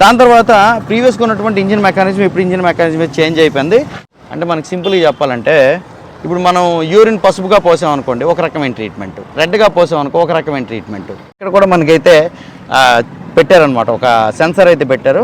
దాని తర్వాత ప్రీవియస్గా ఉన్నటువంటి ఇంజిన్ మెకానిజం ఇప్పుడు ఇంజిన్ మెకానిజం చేంజ్ అయిపోయింది. అంటే మనకి సింపుల్గా చెప్పాలంటే ఇప్పుడు మనం యూరిన్ పసుపుగా పోసామనుకోండి ఒక రకమైన ట్రీట్మెంట్. రెడ్గా పోసామనుకో ఒక రకమైన ట్రీట్మెంట్. ఇక్కడ కూడా మనకైతే పెట్టారనమాట ఒక సెన్సర్ అయితే పెట్టారు.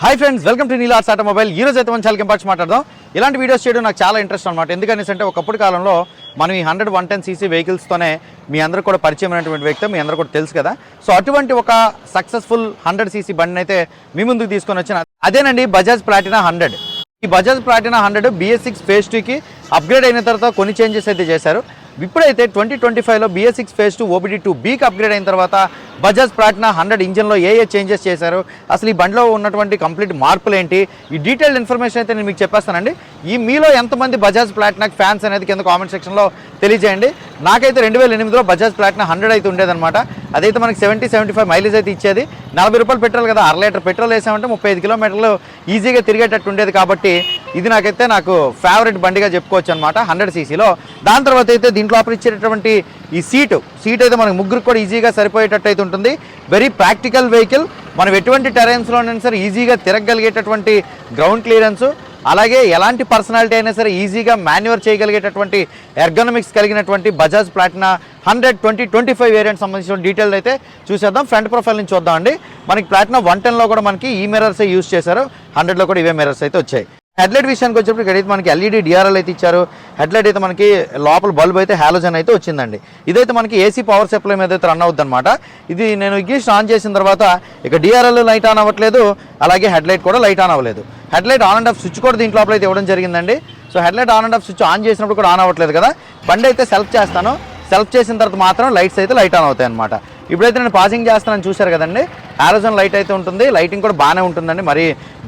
Hi friends welcome to Neelas automobile ఈ రోజు అయితే మనం చాలా ఇంపార్ట్స్ మాట్లాడదాం. ఇలాంటి వీడియోస్ చేయడం నాకు చాలా ఇంట్రెస్ట్ అనమాట ఎందుకనేసి అంటే ఒకప్పటి కాలంలో మనం ఈ హండ్రెడ్ వన్ టెన్ సీసీ వెహికల్స్తోనే మీ అందరూ కూడా పరిచయం అయినటువంటి వ్యక్తి మీ అందరూ కూడా తెలుసు కదా. సో అటువంటి ఒక సక్సెస్ఫుల్ హండ్రెడ్ సీసీ బండిని అయితే మీ ముందుకు తీసుకొని వచ్చిన అదేనండి బజాజ్ ప్లాటినా హండ్రెడ్ ఈ Bajaj Platina hundred BS six phase టూకి అప్గ్రేడ్ అయిన తర్వాత కొన్ని చేంజెస్ అయితే చేశారు. ఇప్పుడైతే ట్వంటీ ట్వంటీ ఫైవ్లో BS six phase two OBD two బీకి అప్గ్రేడ్ అయిన తర్వాత బజాజ్ ప్లాటినా హండ్రెడ్ ఇంజన్లో ఏ ఏ చేంజెస్ చేశారు? అసలు ఈ బండిలో ఉన్నటువంటి కంప్లీట్ మార్పులు ఏంటి? ఈ డీటెయిల్డ్ ఇన్ఫర్మేషన్ అయితే నేను మీకు చెప్పేస్తానండి. ఈ మీలో ఎంతమంది బజాజ్ ప్లాటినా ఫ్యాన్స్ అనేది కింద కామెంట్ సెక్షన్లో తెలియజేయండి. నాకైతే రెండు వేల ఎనిమిదిలో బజాజ్ ప్లాటినా హండ్రెడ్ అయితే ఉండేదన్నమాట. అదైతే మనకి సెవెంటీ సెవెంటీ ఫైవ్ మైలేజ్ అయితే ఇచ్చేది. నలభై రూపాయలు పెట్రోల్ కదా అర లీటర్ పెట్రోల్ వేసామంటే ముప్పై ఐదు కిలోమీటర్లు ఈజీగా తిరిగేటట్టు ఉండేది కాబట్టి ఇది నాకైతే నాకు ఫేవరెట్ బండిగా చెప్పుకోవచ్చు అనమాట హండ్రెడ్ సీసీలో దాని తర్వాత అయితే దీంట్లో ఆపరిచ్చేటటువంటి ఇచ్చేటటువంటి ఈ సీటు సీట్ అయితే మనకు ముగ్గురికి కూడా ఈజీగా సరిపోయేటట్టు అయితే ఉంటుంది. వెరీ ప్రాక్టికల్ వెహికల్ మనం ఎటువంటి టెరెన్స్లోనైనా సరే ఈజీగా తిరగగలిగేటటువంటి గ్రౌండ్ క్లియరెన్స్ అలాగే ఎలాంటి పర్సనాలిటీ అయినా సరే ఈజీగా మాన్యువర్ చేయగలిగేటటువంటి ఎర్గనమిక్స్ కలిగినటువంటి Bajaj Platina hundred twenty twenty five variant సంబంధించిన డీటెయిల్ అయితే చూసేద్దాం. ఫ్రంట్ ప్రొఫైల్ నుంచి చూద్దాం అండి మనకి ప్లాటినా వన్ టెన్లో కూడా మనకి ఈ మిరర్స్ యూస్ చేశారు. హండ్రెడ్లో కూడా ఇవే మిరర్స్ అయితే వచ్చాయి. హెడ్లైట్ విషయానికి వచ్చేప్పుడు ఇక్కడైతే మనకి ఎల్ఈడి డిఆర్ఎల్ అయితే ఇచ్చారు. హెడ్లైట్ అయితే మనకి లోపల బల్బ్ అయితే హాలోజన్ అయితే వచ్చిందండి. ఇదైతే మనకి ఏసీ పవర్ సప్లై మీద అయితే రన్ అవుద్ది అనమాట ఇది నేను ఇగ్గిస్ట్ ఆన్ చేసిన తర్వాత ఇక డిఆర్ఎల్ లైట్ ఆన్ అవ్వట్లేదు. అలాగే హెడ్లైట్ కూడా లైట్ ఆన్ అవ్వలేదు. Headlight on and off switch కూడా దీంట్లో అయితే ఇవ్వడం జరిగిందండి. So headlight on and off switch on చేసినప్పుడు కూడా ఆన్ అవ్వట్లేదు కదా. బండి అయితే సెల్ఫ్ చేస్తాను. సెల్ఫ్ చేసిన తర్వాత మాత్రం లైట్స్ అయితే లైట్ ఆన్ అవుతాయి అనమాట ఇప్పుడైతే నేను పాసింగ్ చేస్తానని చూశారు కదండి. ఆరోజన్ లైట్ అయితే ఉంటుంది. లైటింగ్ కూడా బాగానే ఉంటుందండి. మరి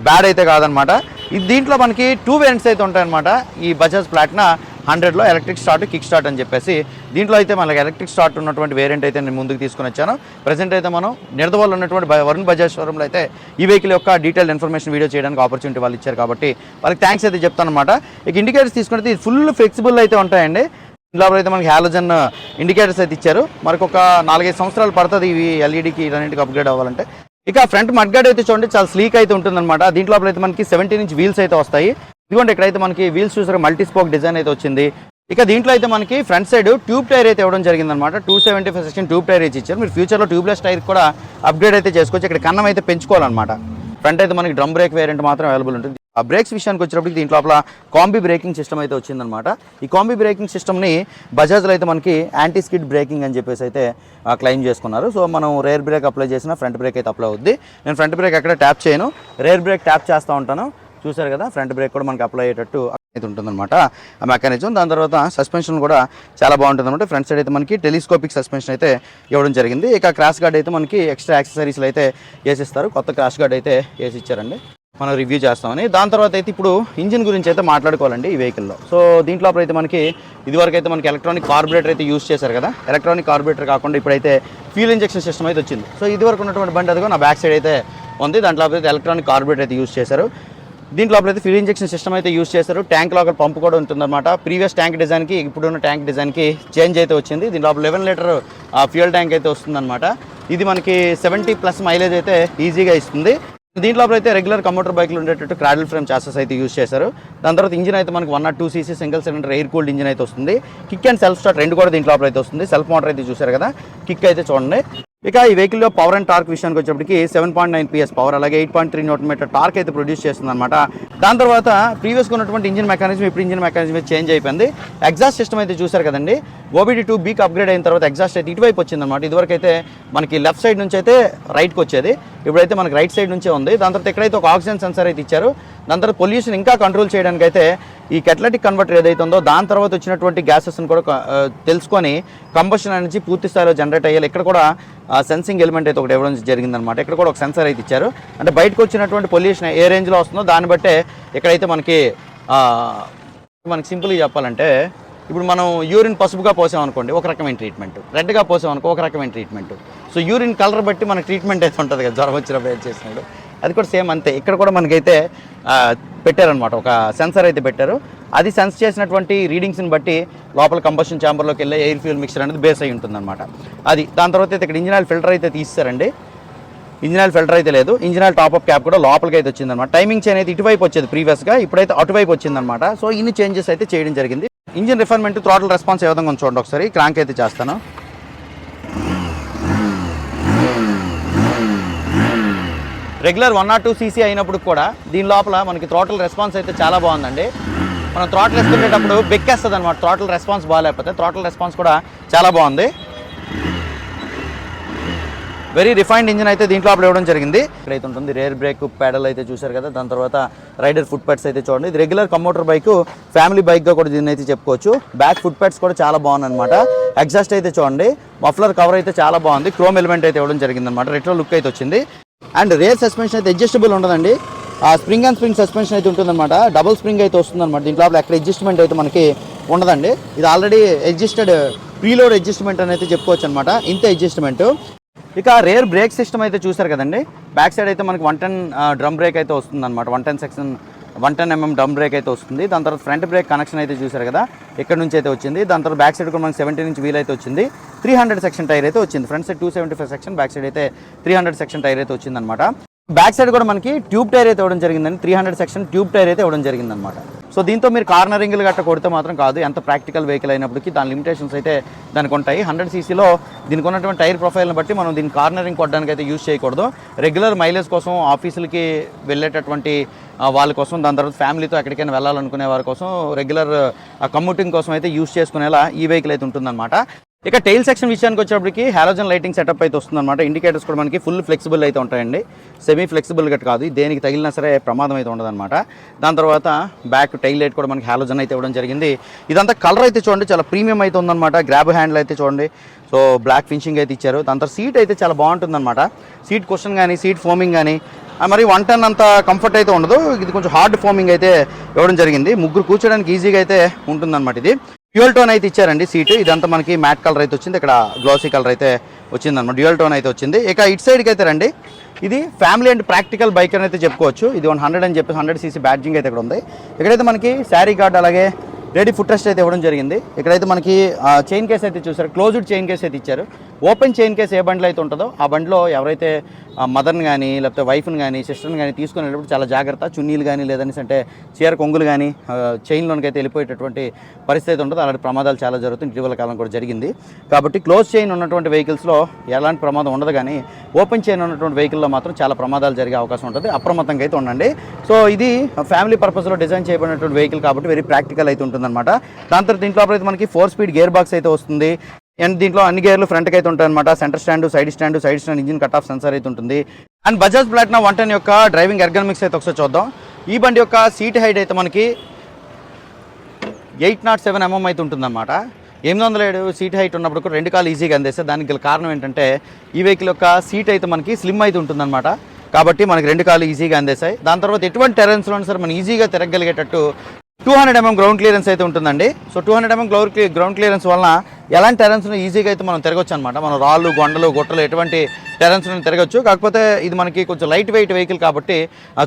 బ్యాడ్ అయితే కాదనమాట ఇది దీంట్లో మనకి టూ వేరియంట్స్ అయితే ఉంటాయన్నమాట. ఈ బజాజ్ ప్లాట్నా హండ్రెడ్లో ఎలక్ట్రిక్ స్టార్ట్ కిక్ స్టార్ట్ అని చెప్పేసి దీంట్లో అయితే మనకి ఎలక్ట్రిక్ స్టార్ట్ ఉన్నటువంటి వేరియంట్ అయితే నేను ముందుకు తీసుకుని వచ్చాను. ప్రజెంట్ అయితే మనం నిడదవల్లో ఉన్నటువంటి వరుణ్ బజాజ్ షోరూంలో అయితే ఈ వెహికల్ యొక్క డీటెయిల్ ఇన్ఫర్మేషన్ వీడియో చేయడానికి ఆపర్చునిటీ వాళ్ళు ఇచ్చారు కాబట్టి వాళ్ళకి థ్యాంక్స్ అయితే చెప్తాను అనమాట ఇక ఇండికేటర్స్ తీసుకుంటే ఫుల్ ఫ్లెక్సిబుల్ అయితే ఉంటాయండి. ఇందులో అయితే మనకి హాలోజన్ ఇండికేటర్స్ అయితే ఇచ్చారు మనకు ఒక నాలుగైదు సంవత్సరాలు పడుతుంది ఇవి ఎల్ఈడికి ఇలాంటికి అప్గ్రేడ్ అవ్వాలంటే. ఇక ఫ్రంట్ మడ్గాడ్ అయితే చూడండి చాలా స్లీక్ అయితే ఉంటుందన్నమాట. దీంట్లో అయితే మనకి సెవెంటీన్ ఇంచ్ వీల్స్ అయితే వస్తాయి. ఇదిగోండి ఇక్కడైతే మనకి వీల్స్ చూసారు మల్టీ స్పోక్ డిజైన్ అయితే వచ్చింది. ఇక దీంట్లో అయితే మనకి ఫ్రంట్ సైడ్ ట్యూబ్ టైర్ అయితే ఇవ్వడం జరిగిందనమాట two seventy five section tube tyre అయితే ఇచ్చారు. మీరు ఫ్యూచర్లో ట్యూబ్లెస్ టైర్ కూడా అప్గ్రేడ్ అయితే చేసుకోవచ్చు. ఇక్కడ కన్నం అయితే పెంచుకోవాలన్నమాట. ఫ్రంట్ అయితే మనకి డ్రమ్ బ్రేక్ వేరియంట్ మాత్రం అవైలబుల్ ఉంటుంది. ఆ బ్రేక్స్ విషయానికి వచ్చినప్పటికి దీంట్లో లోపల కాంబీ బ్రేకింగ్ సిస్టమ్ అయితే వచ్చిందనమాట. ఈ కాంబీ బ్రేకింగ్ సిస్టమ్ని బజాజ్లో అయితే మనకి యాంటీ స్కిడ్ బ్రేకింగ్ అని చెప్పేసి అయితే క్లెయిమ్ చేసుకున్నారు. సో మనం రేర్ బ్రేక్ అప్లై చేసిన ఫ్రంట్ బ్రేక్ అయితే అప్లై అవుద్ది. నేను ఫ్రంట్ బ్రేక్ ఎక్కడ ట్యాప్ చేయను. రేర్ బ్రేక్ ట్యాప్ చేస్తూ ఉంటాను. చూసారు కదా ఫ్రంట్ బ్రేక్ కూడా మనకి అప్లై అయ్యేటట్టు అయితే ఉంటుందన్నమాట. ఆ మెకానిజం దాని తర్వాత సస్పెన్షన్ కూడా చాలా బాగుంటుంది అనమాట ఫ్రంట్ సైడ్ అయితే మనకి టెలిస్కోపిక్ సస్పెన్షన్ అయితే ఇవ్వడం జరిగింది. ఇక క్రాష్ గార్డ్ అయితే మనకి ఎక్స్ట్రా యాక్సెసరీస్లు అయితే వేసిస్తారు. కొత్త క్రాష్ గార్డ్ అయితే వేసి ఇచ్చారండి. మనం రివ్యూ చేస్తామని. దాని తర్వాత అయితే ఇప్పుడు ఇంజిన్ గురించి అయితే మాట్లాడుకోవాలండి ఈ వెహికల్లో సో దీంట్లో అయితే మనకి ఇదివరకు అయితే మనకి ఎలక్ట్రానిక్ కార్బొరేటర్ అయితే యూస్ చేశారు కదా. ఎలక్ట్రానిక్ కార్బొరేటర్ కాకుండా ఇప్పుడైతే ఫ్యూల్ ఇంజెక్షన్ సిస్టమ్ అయితే వచ్చింది. సో ఇదివరకు ఉన్నటువంటి బండి అదిగో నా బ్యాక్ సైడ్ అయితే ఉంది. దాంట్లో అయితే ఎలక్ట్రానిక్ కార్బొరేటర్ అయితే యూస్ చేశారు. దీంట్లో అయితే ఫ్యూల్ ఇంజెక్షన్ సిస్టమ్ అయితే యూస్ చేశారు. ట్యాంక్ లోపల పంపు కూడా ఉంటుందన్నమాట. ప్రీవియస్ ట్యాంక్ డిజైన్కి ఇప్పుడున్న ట్యాంక్ డిజైన్కి చేంజ్ అయితే వచ్చింది. దీని లోపల లెవెన్ లీటర్ ఫ్యూయల్ ట్యాంక్ అయితే వస్తుందన్నమాట. ఇది మనకి సెవెంటీ ప్లస్ మైలేజ్ అయితే ఈజీగా ఇస్తుంది. దీంట్లో అయితే రెగ్యులర్ కంప్యూటర్ బైక్లు ఉండేటట్టు క్రాడల్ ఫ్రేమ్ చాసెస్ అయితే యూస్ చేశారు. దాని తర్వాత ఇంజిన్ అయితే మనకి one not two CC single cylinder air cooled engine అయితే వస్తుంది. కిక్ అండ్ సెల్ఫ్ స్టార్ట్ రెండు కూడా దీంట్లో అయితే వస్తుంది. సెల్ఫ్ మోటార్ అయితే చూసారు కదా. కిక్ అయితే చూడండి. ఇక ఈ వెహికల్లో పవర్ అండ్ టార్క్ విషయానికి వచ్చేప్పటికి seven point nine PS power అలాగే eight point three newton metre torque అయితే ప్రొడ్యూస్ చేస్తుంది అనమాట దాని తర్వాత ప్రీవియస్గా ఉన్నటువంటి ఇంజిన్ మెకానిజం ఇప్పుడు ఇంజిన్ మెకానిజం చేంజ్ అయిపోయింది. ఎగ్జాస్ట్ సిస్టమ్ అయితే చూశారు కదండి. ఓబిడి టూ బీక్ అప్గ్రేడ్ అయిన తర్వాత ఎగ్జాస్ట్ అయితే ఇటువైపు వచ్చిందన్నమాట. ఇదివరకు అయితే మనకి లెఫ్ట్ సైడ్ నుంచి అయితే రైట్కి వచ్చేది. ఇప్పుడైతే మనకి రైట్ సైడ్ నుంచే ఉంది. దాని తర్వాత ఎక్కడైతే ఒక ఆక్సిజన్ సెన్సర్ అయితే ఇచ్చారు దాని తర్వాత పొల్యూషన్ ఇంకా కంట్రోల్ చేయడానికి అయితే ఈ కెటలటిక్ కన్వర్టర్ ఏదైతే ఉందో దాని తర్వాత వచ్చినటువంటి గ్యాసెస్ని కూడా తెలుసుకొని కంబషన్ అనేది పూర్తి స్థాయిలో జనరేట్ అయ్యాలి ఇక్కడ కూడా సెన్సింగ్ ఎలిమెంట్ అయితే ఒకటి ఇవ్వడం జరిగిందనమాట ఇక్కడ కూడా ఒక సెన్సర్ అయితే ఇచ్చారు. అంటే బయటకు వచ్చినటువంటి పొల్యూషన్ ఏ రేంజ్లో వస్తుందో దాన్ని బట్టే ఇక్కడైతే మనకి మనకి సింపుల్గా చెప్పాలంటే ఇప్పుడు మనం యూరిన్ పసుపుగా పోసామనుకోండి ఒక రకమైన ట్రీట్మెంట్. రెడ్గా పోసామనుకో ఒక రకమైన ట్రీట్మెంట్. సో యూరిన్ కలర్ బట్టి మనకి ట్రీట్మెంట్ అయితే ఉంటుంది కదా జ్వరం వచ్చినప్పుడు ఏం చేసినప్పుడు అది కూడా సేమ్ అంతే. ఇక్కడ కూడా మనకైతే పెట్టారనమాట ఒక సెన్సర్ అయితే పెట్టారు. అది సెన్స్ చేసినటువంటి రీడింగ్స్ని బట్టి లోపల కంబషన్ ఛాంబర్లోకి వెళ్ళే ఎయిర్ ఫ్యూల్ మిక్చర్ అనేది బేస్ అయి ఉంటుందన్నమాట. అది దాని తర్వాత అయితే ఇక్కడ ఇంజిన్ ఆయిల్ ఫిల్టర్ అయితే తీస్తారండి ఇంజిన్ ఆయిల్ ఫిల్టర్ అయితే లేదు. Engine oil top up cap కూడా లోపలికి అయితే వచ్చిందనమాట టైమింగ్ చైన్ అయితే ఇటువైపు వచ్చేది ప్రీవియస్గా. ఇప్పుడైతే అటువైపు వచ్చిందనమాట సో ఇన్ని చేంజెస్ అయితే చేయడం జరిగింది. ఇంజిన్ రిఫర్మెంట్ థ్రాటల్ రెస్పాన్స్ ఏ విధంగా చూడండి ఒకసారి. క్రాంక్ అయితే చేస్తాను. Regular one not two CC అయినప్పుడు కూడా దీని లోపల మనకి థ్రోటల్ రెస్పాన్స్ అయితే చాలా బాగుందండి. మనం థ్రోటల్ వేసుకునేటప్పుడు బెక్కేస్తుంది అనమాట థ్రోటల్ రెస్పాన్స్ బాగాలేకపోతే థ్రోటల్ రెస్పాన్స్ కూడా చాలా బాగుంది. వెరీ రిఫైన్డ్ ఇంజిన్ అయితే దీంట్లో అప్పుడు ఇవ్వడం జరిగింది. ఇక్కడైతే ఉంటుంది రేర్ బ్రేక్ ప్యాడల్ అయితే చూశారు కదా. దాని తర్వాత రైడర్ ఫుట్ ప్యాడ్స్ అయితే చూడండి. ఇది రెగ్యులర్ కంప్యూటర్ బైక్ ఫ్యామిలీ బైక్గా కూడా దీన్ని అయితే చెప్పుకోవచ్చు. బ్యాక్ ఫుట్ ప్యాడ్స్ కూడా చాలా బాగుంది అనమాట ఎగ్జాస్ట్ అయితే చూడండి. మఫ్లర్ కవర్ అయితే చాలా బాగుంది. క్రోమ్ ఎలిమెంట్ అయితే ఇవ్వడం జరిగింది అనమాట రెట్రో లుక్ అయితే వచ్చింది. అండ్ రేర్ సస్పెన్షన్ అయితే అడ్జస్టబుల్ ఉండదండి. ఆ స్ప్రింగ్ అండ్ స్ప్రింగ్ సస్పెన్షన్ అయితే ఉంటుందన్నమాట. డబుల్ స్ప్రింగ్ అయితే వస్తుందన్నమాట. దీంట్లో ఎక్కడ అడ్జస్ట్మెంట్ అయితే మనకి ఉండదండి. ఇది ఆల్రెడీ అడ్జస్టెడ్ ప్రీలోడ్ అడ్జస్ట్మెంట్ అని అయితే చెప్పుకోవచ్చు అనమాట ఇంత అడ్జస్ట్మెంట్ ఇక రేర్ బ్రేక్ సిస్టమ్ అయితే చూసారు కదండి. బ్యాక్ సైడ్ అయితే మనకి వన్ టెన్ డ్రమ్ బ్రేక్ అయితే వస్తుందన్నమాట. One ten section one ten mm drum brake అయితే వస్తుంది. దాని తర్వాత ఫ్రంట్ బ్రేక్ కనెక్షన్ అయితే చూసారు కదా ఇక్కడ నుంచి అయితే వచ్చింది. దాని తర్వాత బ్యాక్ సైడ్ కూడా మనకి సెవెంటీ నుంచి వీల్ అయితే వచ్చింది. త్రీ హండ్రెడ్ సెక్షన్ టైర్ అయితే వచ్చింది. Front side two seventy five section back side అయితే త్రీ హండ్రెడ్ సెక్షన్ టైర్ అయితే వచ్చింది అనమాట బ్యాక్ సైడ్ కూడా మనకి ట్యూబ్ టైర్ అయితే ఇవ్వడం జరిగిందండి. Three hundred section tube tyre అయితే ఇవ్వడం జరిగిందనమాట సో దీంతో మీరు కార్నరింగ్లు గట్ట కొడితే మాత్రం కాదు ఎంత ప్రాక్టికల్ వెహికల్ అయినప్పటికీ దాని లిమిటేషన్స్ అయితే దానికి ఉంటాయి. హండ్రెడ్ సీసీలో దీనికి ఉన్నటువంటి టైర్ ప్రొఫైల్ని బట్టి మనం దీన్ని కార్నరింగ్ కొట్టడానికి అయితే యూజ్ చేయకూడదు. రెగ్యులర్ మైలేజ్ కోసం ఆఫీసులకి వెళ్ళేటటువంటి వాళ్ళ కోసం దాని తర్వాత ఫ్యామిలీతో ఎక్కడికైనా వెళ్ళాలనుకునే వారి కోసం రెగ్యులర్ కమ్యూటింగ్ కోసం అయితే యూజ్ చేసుకునేలా ఈ వెహికల్ అయితే ఉంటుందన్నమాట. ఇక టైల్ సెక్షన్ విషయానికి వచ్చేప్పటికి హాలోజన్ లైటింగ్ సెటప్ అయితే వస్తుందన్నమాట. ఇండికేటర్స్ కూడా మనకి ఫుల్ ఫ్లెక్సిబుల్ అయితే ఉంటాయండి. సెమీ ఫ్లెక్సిబుల్ గట్ కాదు. దేనికి తగిలినా సరే ప్రమాదం అయితే ఉండదన్నమాట. దాని తర్వాత బ్యాక్ టైల్ లైట్ కూడా మనకి హాలోజన్ అయితే ఇవ్వడం జరిగింది. ఇదంతా కలర్ అయితే చూడండి చాలా ప్రీమియం అయితే ఉందన్నమాట. గ్రాబ్ హ్యాండిల్ అయితే చూడండి. సో బ్లాక్ ఫినిషింగ్ అయితే ఇచ్చారు. దాని తర్వాత సీట్ అయితే చాలా బాగుంటుందన్నమాట. సీట్ క్వశ్చన్ కానీ సీట్ ఫోమింగ్ కానీ మరి వన్ టన్ అంత కంఫర్ట్ అయితే ఉండదు. ఇది కొంచెం హార్డ్ ఫోమింగ్ అయితే ఇవ్వడం జరిగింది. ముగ్గురు కూర్చోడానికి ఈజీగా అయితే ఉంటుందన్నమాట ఇది. డ్యూయల్ టోన్ అయితే ఇచ్చారండి సీట్ ఇదంతా మనకి మ్యాట్ కలర్ అయితే వచ్చింది. ఇక్కడ గ్లాసీ కలర్ అయితే వచ్చిందన్నమాట. డ్యూయల్ టోన్ అయితే వచ్చింది. ఇక ఇటు సైడ్కి అయితే రండి. ఇది ఫ్యామిలీ అండ్ ప్రాక్టికల్ బైక్ అని అయితే చెప్పుకోవచ్చు. ఇది వన్ హండ్రెడ్ అని చెప్పి హండ్రెడ్ సీసీ బ్యాడ్జింగ్ అయితే ఇక్కడ ఉంది. ఇక్కడైతే మనకి శారీ కార్డ్ అలాగే రెడీ ఫుట్ టెస్ట్ అయితే ఇవ్వడం జరిగింది. ఇక్కడైతే మనకి చైన్ కేస్ అయితే చూసారు. క్లోజ్డ్ చైన్ కేస్ అయితే ఇచ్చారు. ఓపెన్ చైన్ కేస్ ఏ బండిలో అయితే ఉంటుందో ఆ బండిలో ఎవరైతే మదర్ని కానీ లేకపోతే వైఫ్ని కానీ సిస్టర్ని కానీ తీసుకునేటప్పుడు చాలా జాగ్రత్త. చున్నీలు కానీ లేదనేసి అంటే చీర కొంగులు కానీ చైన్లోనికి అయితే వెళ్ళిపోయేటటువంటి పరిస్థితి ఉంటుంది అలాంటి ప్రమాదాలు చాలా జరుగుతుంది ఇటీవల కాలం కూడా జరిగింది. కాబట్టి క్లోజ్ చైన్ ఉన్నటువంటి వెహికల్స్లో ఎలాంటి ప్రమాదం ఉండదు కానీ ఓపెన్ చైన్ ఉన్నటువంటి వెహికల్లో మాత్రం చాలా ప్రమాదాలు జరిగే అవకాశం ఉంటుంది. అప్రమత్తంగా అయితే ఉండండి. సో ఇది ఫ్యామిలీ పర్పస్లో డిజైన్ చేయబడినటువంటి వెహికల్ కాబట్టి వెరీ ప్రాక్టికల్ అయితే ఉంటుందన్నమాట. దాని తర్వాత దీంట్లో అయితే మనకి ఫోర్ స్పీడ్ గేర్ బాక్స్ అయితే వస్తుంది. అండ్ దీంట్లో అన్ని గేర్లు ఫ్రంట్కి అయితే ఉంటాయి అనమాట centre stand side stand side stand engine cut off sensor అయితే ఉంటుంది. And Bajaj Platina one ten యొక్క డ్రైవింగ్ ఎర్గనమిక్స్ అయితే ఒకసారి చూద్దాం. ఈ బండి యొక్క సీట్ హైట్ అయితే మనకి ఎయిట్ నాట్ సెవెన్ ఎంఎం అయితే ఉంటుందన్నమాట. ఎనిమిది వందల ఏడు సీట్ హైట్ ఉన్నప్పుడు రెండు కాలు ఈజీగా అందేస్తే దానికి గల కారణం ఏంటంటే ఈ వెహికల్ యొక్క సీట్ అయితే మనకి స్లిమ్ అయితే ఉంటుందన్నమాట. కాబట్టి మనకి రెండు కాలు ఈజీగా అందేశాయి. దాని తర్వాత ఎటువంటి టెరెన్స్లో సరే మనం ఈజీగా తిరగలిగేటట్టు two hundred mm ground clearance అయితే ఉంటుందండి. So two hundred mm ground ground clearance వలన ఎలాంటి టెరెన్స్ను ఈజీగా అయితే మనం తిరగొచ్చు అనమాట మనం రాళ్ళు గొండలు గుట్టలు ఎటువంటి టెరెన్స్ను తిరగచ్చు. కాకపోతే ఇది మనకి కొంచెం లైట్ వెయిట్ వెహికల్ కాబట్టి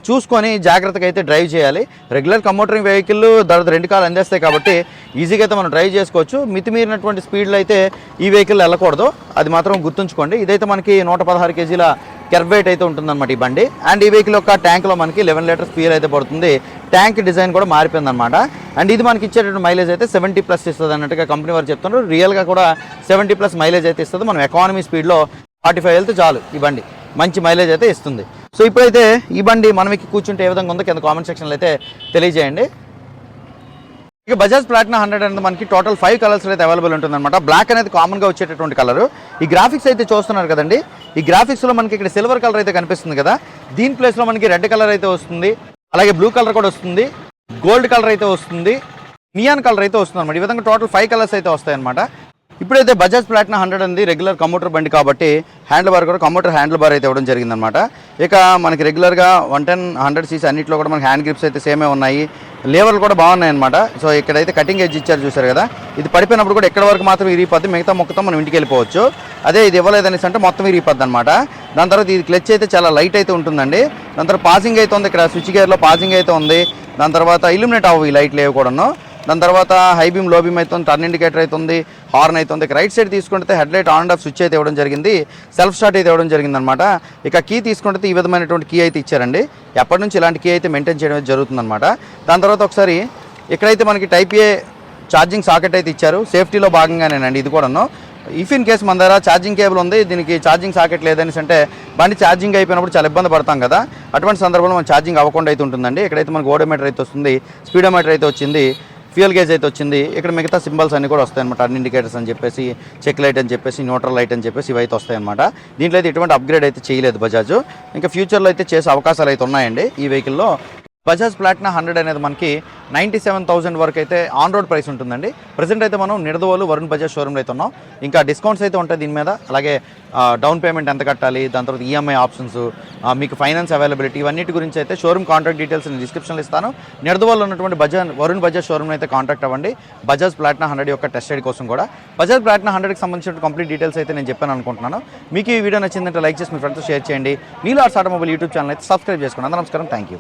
చూసుకొని జాగ్రత్తగా అయితే డ్రైవ్ చేయాలి. రెగ్యులర్ కంప్యూటరింగ్ వెహికల్ దాదాపు రెండు కాలు అందేస్తాయి కాబట్టి ఈజీగా అయితే మనం డ్రైవ్ చేసుకోవచ్చు. మితిమీరినటువంటి స్పీడ్లో అయితే ఈ వెహికల్ వెళ్ళకూడదు. అది మాత్రం గుర్తుంచుకోండి. ఇదైతే మనకి నూట పదహారు కేజీల కెర్వేట్ అయితే ఉంటుందన్నమాట ఈ బండి. అండ్ ఈ వెహికల్ యొక్క ట్యాంక్లో మనకి లెవెన్ లీటర్స్ ఫ్యూయల్ అయితే పడుతుంది. ట్యాంక్ డిజైన్ కూడా మారిపోయింది అనమాట అండ్ ఇది మనకి ఇచ్చేటటువంటి మైలేజ్ అయితే సెవెంటీ ప్లస్ ఇస్తుంది అన్నట్టుగా కంపెనీ వారు చెప్తున్నారు. రియల్గా కూడా సెవెంటీ ప్లస్ మైలేజ్ అయితే ఇస్తుంది. మనం ఎకానమీ స్పీడ్లో ఫార్టీ ఫైవ్ వెళ్తే చాలు ఈ బండి. మంచి మైలేజ్ అయితే ఇస్తుంది. సో ఇప్పుడైతే ఈ బండి మనం కూర్చుంటే ఏ విధంగా ఉందో కింద కామెంట్ సెక్షన్లో అయితే తెలియజేయండి. ఇక బజాజ్ ప్లాటినా హండ్రెడ్ అనేది మనకి టోటల్ ఫైవ్ కలర్స్ అయితే అవైలబుల్ ఉంటుందన్నమాట. బ్లాక్ అనేది కామన్గా వచ్చేటటువంటి కలర్ ఈ గ్రాఫిక్స్ అయితే చూస్తున్నారు కదండి. ఈ గ్రాఫిక్స్లో మనకి ఇక్కడ సిల్వర్ కలర్ అయితే కనిపిస్తుంది కదా. దీని ప్లేస్లో మనకి రెడ్ కలర్ అయితే వస్తుంది. అలాగే బ్లూ కలర్ కూడా వస్తుంది. గోల్డ్ కలర్ అయితే వస్తుంది. నియాన్ కలర్ అయితే వస్తుంది అనమాట ఈ విధంగా టోటల్ ఫైవ్ కలర్స్ అయితే వస్తాయన్నమాట. ఇప్పుడైతే బజాజ్ ప్లాటినా హండ్రెడ్ ఉంది రెగ్యులర్ కంప్యూటర్ బండి కాబట్టి హ్యాండిల్ బార్ కూడా కంప్యూటర్ హ్యాండిల్ బార్ అయితే ఇవ్వడం జరిగిందనమాట ఇక మనకి రెగ్యులర్గా వన్ టెన్ హండ్రెడ్ సీసీ అన్నింటిలో కూడా మనకి హ్యాండ్ గ్రిప్స్ అయితే సేమే ఉన్నాయి. లేవర్లు కూడా బాగున్నాయి అనమాట సో ఇక్కడైతే కటింగ్ ఎడ్జ్ ఇచ్చారు చూసారు కదా. ఇది పడిపోయినప్పుడు కూడా ఎక్కడ వరకు మాత్రం ఇరిగిపోద్ది మిగతా మొక్కతో మనం ఇంటికి వెళ్ళిపోవచ్చు. అదే ఇది ఇవ్వలేదనేసి అంటే మొత్తం ఇరిగిపోద్ది అనమాట దాని తర్వాత ఇది క్లచ్ అయితే చాలా లైట్ అయితే ఉంటుందండి. దాని తర్వాత పాసింగ్ అయితే ఉంది ఇక్కడ స్విచ్ గేర్లో పాసింగ్ అయితే ఉంది. దాని తర్వాత ఇల్యూమినేట్ అవ్వు ఈ లైట్లు ఏవి కూడాను. దాని తర్వాత హై బీమ్లో బీమ్ అవుతుంది టర్న్ ఇండికేటర్ అవుతుంది హార్న్ అవుతుంది ఇక రైట్ సైడ్ తీసుకుంటే head light on and off switch అయితే ఇవ్వడం జరిగింది. సెల్ఫ్ స్టార్ట్ అయితే ఇవ్వడం జరిగింది అనమాట ఇక కీ తీసుకుంటే ఈ విధమైనటువంటి కీ అయితే ఇచ్చారండి. ఎప్పటి నుంచి ఇలాంటి కీ అయితే మెయింటైన్ చేయడం అయితే జరుగుతుందన్నమాట. దాని తర్వాత ఒకసారి ఇక్కడైతే మనకి టైప్ ఏ ఛార్జింగ్ సాకెట్ అయితే ఇచ్చారు. సేఫ్టీలో భాగంగానేనండి ఇది కూడాను. ఇఫ్ ఇన్ కేస్ మన దగ్గర ఛార్జింగ్ కేబుల్ ఉంది దీనికి ఛార్జింగ్ సాకెట్ లేదనేసి అంటే బండి ఛార్జింగ్ అయిపోయినప్పుడు చాలా ఇబ్బంది పడతాం కదా. అటువంటి సందర్భంలో మనం ఛార్జింగ్ అవ్వకుండా అయితే ఉంటుందండి. ఇక్కడైతే మనకు ఓడోమీటర్ అయితే వస్తుంది స్పీడోమీటర్ అయితే వచ్చింది. ఫ్యూయల్ గేజ్ అయితే వచ్చింది. ఇక్కడ మిగతా సింబల్స్ అన్ని కూడా వస్తాయి అనమాట అన్ని ఇండికేటర్స్ అని చెప్పేసి చెక్ లైట్ అని చెప్పేసి న్యూట్రల్ లైట్ అని చెప్పేసి ఇవైతే అయితే అనమాట దీంట్లో అయితే ఎటువంటి అప్గ్రేడ్ అయితే చేయలేదు బజాజ్. ఇంకా ఫ్యూచర్లో అయితే చేసే అవకాశాలు అయితే ఉన్నాయండి ఈ వెహికల్లో బజాజ్ ప్లాట్నా హండ్రెడ్ అనేది మనకి నైంటీ సెవెన్ థౌసండ్ వరకు అయితే ఆన్ రోడ్ ప్రైస్ ఉంటుందండి. ప్రజెంట్ అయితే మనం నిడదవోలు వరుణ్ బజాజ్ షోరూమ్లో అయితే ఉన్నాం. ఇంకా డిస్కౌంట్స్ అయితే ఉంటాయి దీని మీద. అలాగే డౌన్ పేమెంట్ ఎంత కట్టాలి దాని తర్వాత ఈఎంఐ ఆప్షన్స్ మీకు ఫైనాన్స్ అవైలబిలిటీ ఇవన్నిటి గురించి అయితే షోరూమ్ కాంటాక్ట్ డీటెయిల్స్ నేను డిస్క్రిప్షన్లో ఇస్తాను. నిడదవోలు ఉన్నటువంటి బజాజ్ వరుణ్ బజాజ్ షోరూమ్ అయితే కాంటాక్ట్ అవ్వండి. బజాజ్ ప్లాట్నా హండ్రెడ్ యొక్క టెస్ట్ రైడ్ కోసం కూడా. బజాజ్ ప్లాట్నా హండ్రెడ్కి సంబంధించిన కంప్లీట్ డీటెయిల్స్ అయితే నేను చెప్పాను అనుకుంటున్నాను. మీకు ఈ వీడియో నచ్చిందంటే లైక్ చేసి మీ ఫ్రెండ్స్ షేర్ చేయండి. నీలో ఆర్ట్స్ ఆటోమొబైల్ యూట్యూబ్ ఛానల్ అయితే సబ్స్క్రైబ్ చేసుకోండి. అందరూ నమస్కారం. Thank you.